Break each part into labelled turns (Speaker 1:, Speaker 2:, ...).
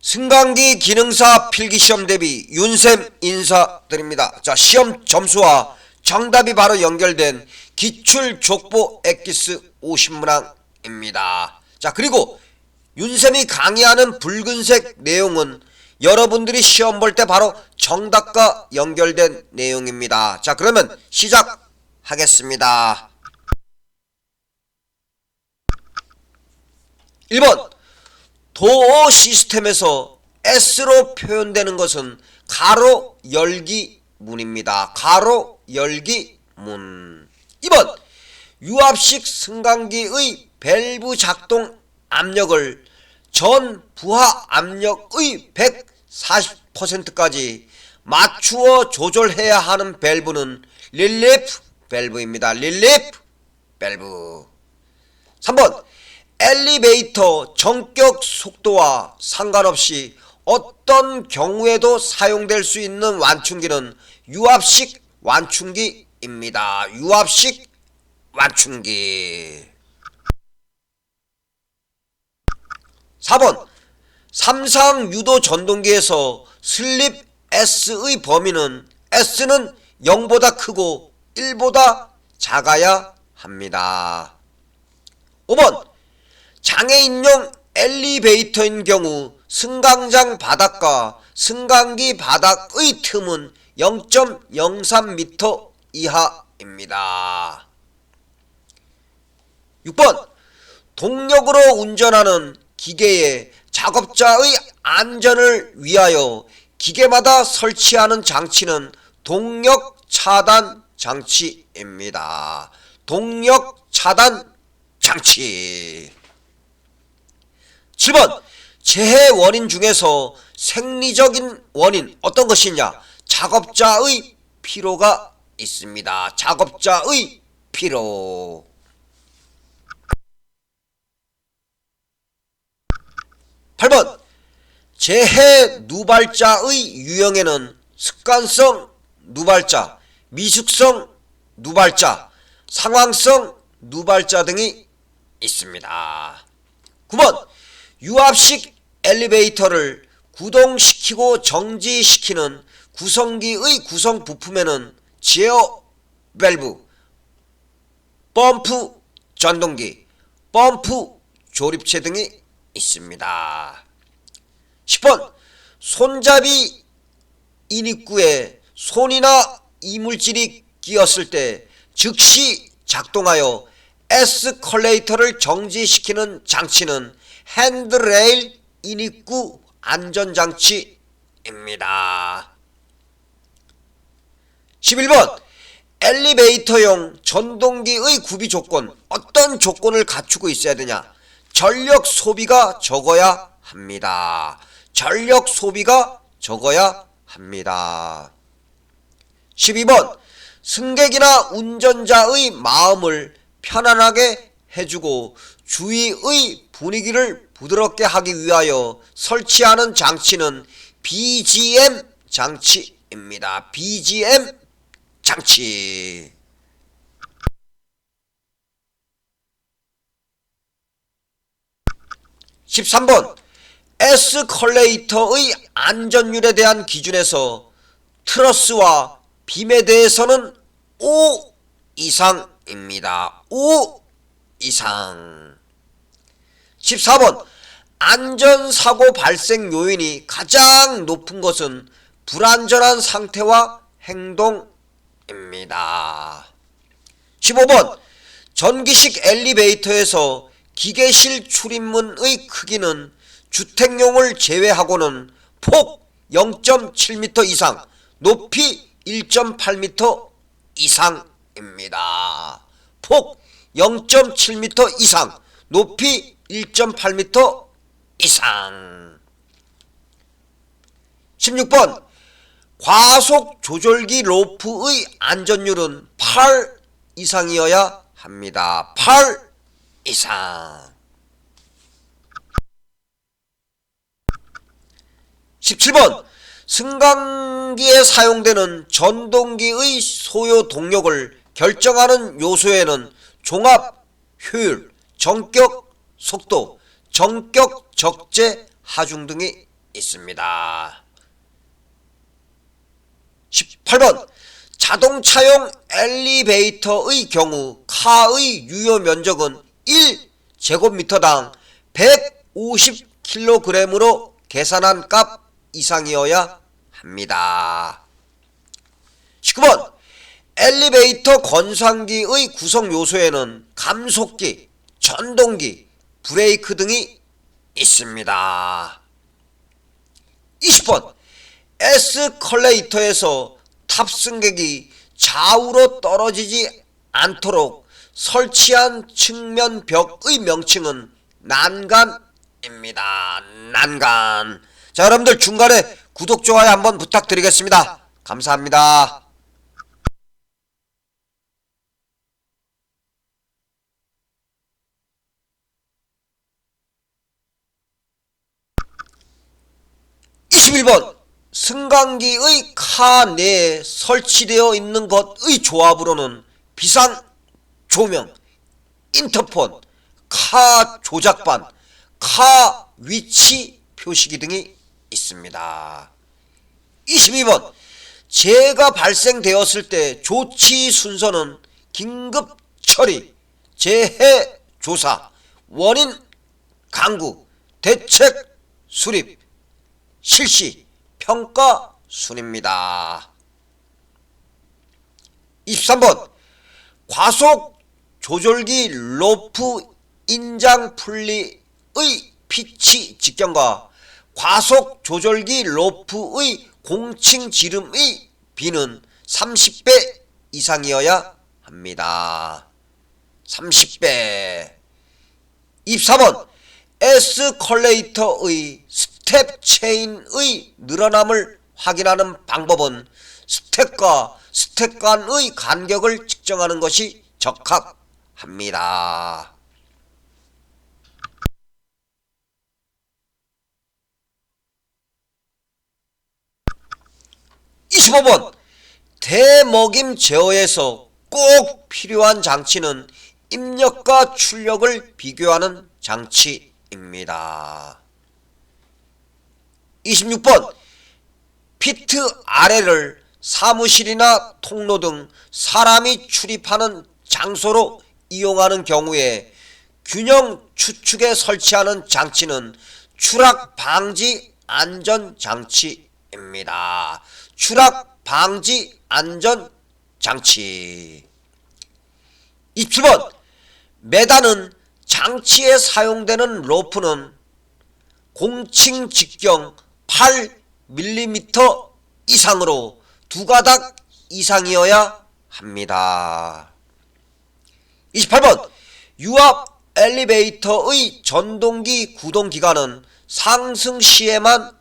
Speaker 1: 승강기 기능사 필기시험 대비 윤쌤 인사드립니다. 자, 시험 점수와 정답이 바로 연결된 기출 족보 엑기스 50문항입니다. 자, 그리고 윤쌤이 강의하는 붉은색 내용은 여러분들이 시험 볼 때 바로 정답과 연결된 내용입니다. 자, 그러면 시작하겠습니다. 1번 도어 시스템에서 S로 표현되는 것은 가로 열기 문입니다. 가로 열기 문. 2번 유압식 승강기의 밸브 작동 압력을 전 부하 압력의 140%까지 맞추어 조절해야 하는 밸브는 릴리프 밸브입니다. 릴리프 밸브. 3번 엘리베이터 전격 속도와 상관없이 어떤 경우에도 사용될 수 있는 완충기는 유압식 완충기입니다. 유압식 완충기. 4번 삼상 유도 전동기에서 슬립 S의 범위는 S는 0보다 크고 1보다 작아야 합니다. 5번 장애인용 엘리베이터인 경우 승강장 바닥과 승강기 바닥의 틈은 0.03m 이하입니다. 6번 동력으로 운전하는 기계의 작업자의 안전을 위하여 기계마다 설치하는 장치는 동력 차단 장치입니다. 동력 차단 장치. 7번 재해 원인 중에서 생리적인 원인 어떤 것이냐? 작업자의 피로가 있습니다. 작업자의 피로. 8번 재해 누발자의 유형에는 습관성 누발자, 미숙성 누발자, 상황성 누발자 등이 있습니다. 9번 유압식 엘리베이터를 구동시키고 정지시키는 구성기의 구성 부품에는 제어 밸브, 펌프 전동기, 펌프 조립체 등이 있습니다. 10번 손잡이 인입구에 손이나 이물질이 끼었을 때 즉시 작동하여 에스컬레이터를 정지시키는 장치는 핸드레일 인입구 안전장치입니다. 11번 엘리베이터용 전동기의 구비 조건 어떤 조건을 갖추고 있어야 되냐 전력 소비가 적어야 합니다. 전력 소비가 적어야 합니다. 12번 승객이나 운전자의 마음을 편안하게 해주고 주위의 분위기를 부드럽게 하기 위하여 설치하는 장치는 BGM 장치입니다. BGM 장치. 13번 에스컬레이터의 안전율에 대한 기준에서 트러스와 빔에 대해서는 5 이상입니다. 5 이상. 14번 안전사고 발생 요인이 가장 높은 것은 불안전한 상태와 행동입니다. 15번 전기식 엘리베이터에서 기계실 출입문의 크기는 주택용을 제외하고는 폭 0.7m 이상, 높이 1.8m 이상입니다. 폭 0.7m 이상, 높이 1.8m 이상. 16번 과속 조절기 로프의 안전율은 8 이상이어야 합니다. 8 이상. 17번 승강기에 사용되는 전동기의 소요 동력을 결정하는 요소에는 종합 효율, 전격 속도, 전격 적재 하중 등이 있습니다. 18번 자동차용 엘리베이터의 경우 카의 유효 면적은 1제곱미터당 150kg으로 계산한 값 이상이어야 합니다. 19번 엘리베이터 건상기의 구성 요소에는 감속기, 전동기, 브레이크 등이 있습니다. 20번 에스컬레이터에서 탑승객이 좌우로 떨어지지 않도록 설치한 측면 벽의 명칭은 난간입니다. 난간. 자, 여러분들 중간에 구독, 좋아요 한번 부탁드리겠습니다. 감사합니다. 이십일 번 승강기의 카 내에 설치되어 있는 것의 조합으로는 비상 조명, 인터폰, 카 조작반, 카 위치 표시기 등이 있습니다. 22번 재가 발생되었을 때 조치 순서는 긴급 처리, 재해 조사, 원인 강구, 대책 수립, 실시, 평가 순입니다. 23번 과속 조절기 로프 인장 분리의 피치 직경과 과속 조절기 로프의 공칭 지름의 비는 30배 이상이어야 합니다. 30배 24번 에스컬레이터의 스텝 체인의 늘어남을 확인하는 방법은 스텝과 스텝 간의 간격을 측정하는 것이 적합합니다. 25번 대먹임 제어에서 꼭 필요한 장치는 입력과 출력을 비교하는 장치입니다. 26번 피트 아래를 사무실이나 통로 등 사람이 출입하는 장소로 이용하는 경우에 균형 추측에 설치하는 장치는 추락 방지 안전 장치입니다. 추락 방지 안전 장치. 27번 매단은 장치에 사용되는 로프는 공칭 직경 8mm 이상으로 두 가닥 이상이어야 합니다. 28번 유압 엘리베이터의 전동기 구동 기간은 상승 시에만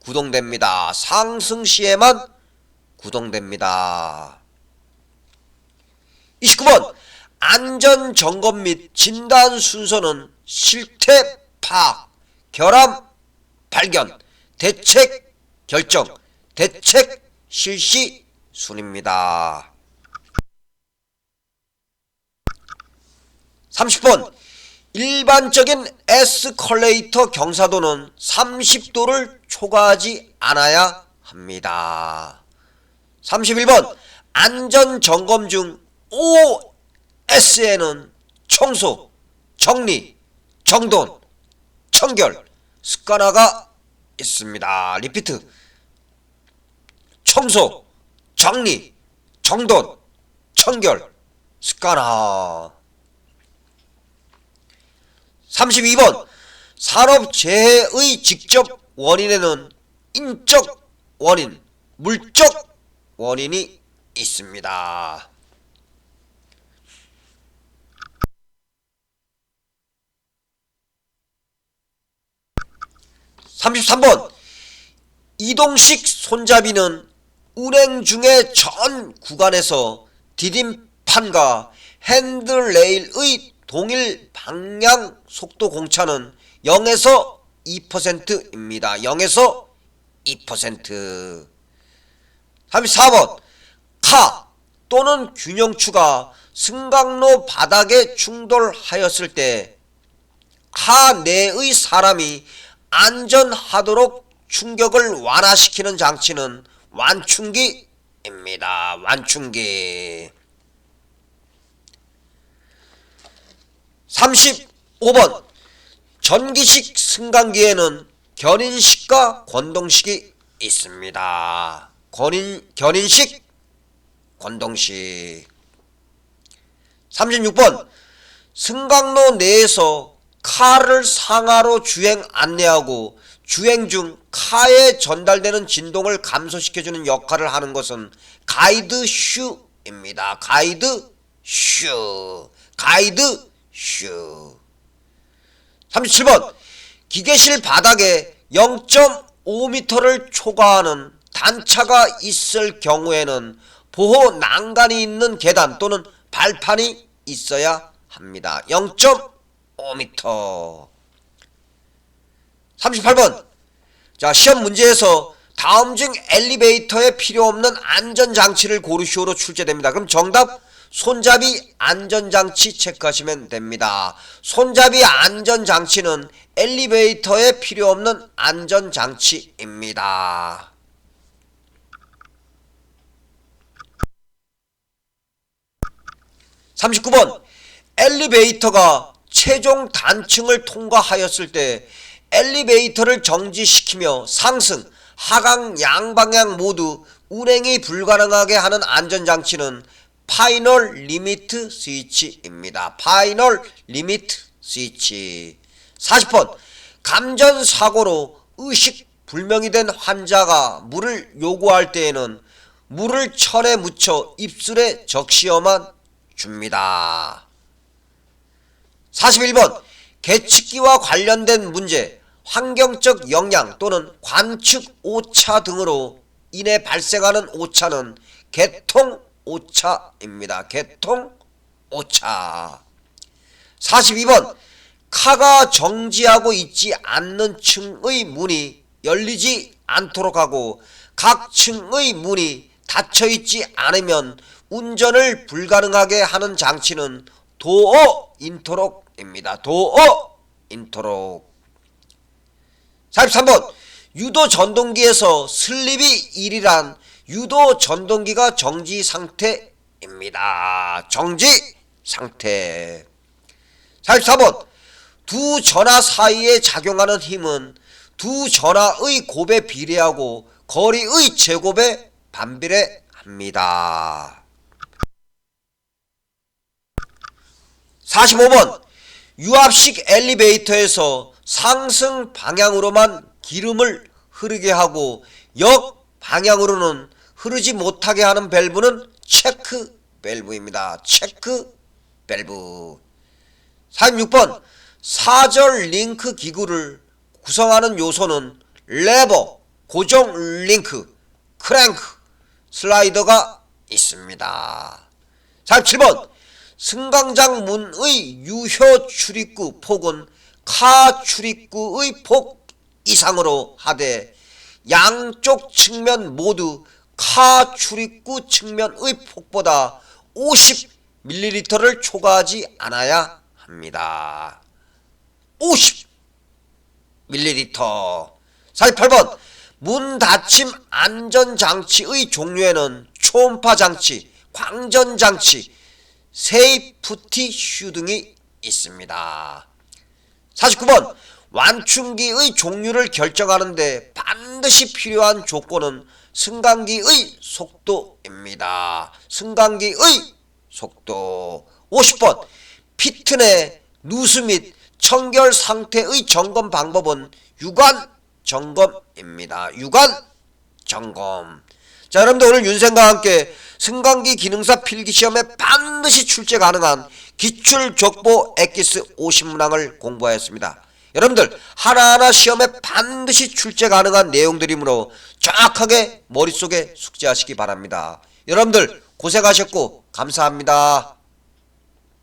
Speaker 1: 구동됩니다. 상승 시에만 구동됩니다. 29번 안전 점검 및 진단 순서는 실태 파악, 결함 발견, 대책 결정, 대책 실시 순입니다. 30번 일반적인 에스컬레이터 경사도는 30도를 초과하지 않아야 합니다. 31번 안전 점검 중 OS에는 청소, 정리, 정돈, 청결, 습관화가 있습니다. 리피트 청소, 정리, 정돈, 청결, 습관화 32번 산업재해의 직접 원인에는 인적 원인, 물적 원인이 있습니다. (33번) 이동식 손잡이는 운행 중의 전 구간에서 디딤판과 핸들레일의 동일 방향 속도 공차는 0에서 2%입니다. 0에서 2%. 34번 카 또는 균형추가 승강로 바닥에 충돌하였을 때 카 내의 사람이 안전하도록 충격을 완화시키는 장치는 완충기입니다. 완충기. 35번 전기식 승강기에는 견인식과 권동식이 있습니다. 견인, 견인식, 권동식. 36번 승강로 내에서 카를 상하로 주행 안내하고 주행 중 카에 전달되는 진동을 감소시켜주는 역할을 하는 것은 가이드 슈입니다. 가이드 슈. 가이드 슈. 37번 기계실 바닥에 0.5m를 초과하는 단차가 있을 경우에는 보호 난간이 있는 계단 또는 발판이 있어야 합니다. 0.5m. 38번. 자, 시험 문제에서 다음 중 엘리베이터에 필요 없는 안전장치를 고르시오로 출제됩니다. 그럼 정답 손잡이 안전장치 체크하시면 됩니다. 손잡이 안전장치는 엘리베이터에 필요 없는 안전장치입니다. 39번 엘리베이터가 최종 단층을 통과하였을 때 엘리베이터를 정지시키며 상승, 하강 양방향 모두 운행이 불가능하게 하는 안전장치는 파이널 리미트 스위치입니다. 파이널 리미트 스위치 40번 감전사고로 의식 불명이 된 환자가 물을 요구할 때에는 물을 천에 묻혀 입술에 적시어만 줍니다. 41번. 계측기와 관련된 문제 환경적 영향 또는 관측 오차 등으로 인해 발생하는 오차는 개통 오차입니다. 개통 오차. 42번. 카가 정지하고 있지 않는 층의 문이 열리지 않도록 하고 각 층의 문이 닫혀 있지 않으면 운전을 불가능하게 하는 장치는 도어 인터록 입니다. 도어 인터록 43번 유도 전동기에서 슬립이 1이란 유도 전동기가 정지 상태입니다. 정지 상태 44번 두 전화 사이에 작용하는 힘은 두 전화의 곱에 비례하고 거리의 제곱에 반비례합니다. 45번 유압식 엘리베이터에서 상승 방향으로만 기름을 흐르게 하고 역 방향으로는 흐르지 못하게 하는 밸브는 체크 밸브입니다. 체크 밸브 46번 사절 링크 기구를 구성하는 요소는 레버, 고정 링크, 크랭크, 슬라이더가 있습니다. 47번 승강장 문의 유효 출입구 폭은 카 출입구의 폭 이상으로 하되 양쪽 측면 모두 카 출입구 측면의 폭보다 50ml를 초과하지 않아야 합니다. 50ml 48번 문 닫힘 안전장치의 종류에는 초음파 장치, 광전 장치, 세이프티 슈 등이 있습니다. 49번 완충기의 종류를 결정하는데 반드시 필요한 조건은 승강기의 속도입니다. 승강기의 속도 50번 피트내 누수 및 청결 상태의 점검 방법은 유관 점검입니다. 유관 점검. 자, 여러분들 오늘 윤생과 함께 승강기 기능사 필기 시험에 반드시 출제 가능한 기출 족보 엑기스 50문항을 공부하였습니다. 여러분들 하나하나 시험에 반드시 출제 가능한 내용들이므로 정확하게 머릿속에 숙지하시기 바랍니다. 여러분들 고생하셨고 감사합니다.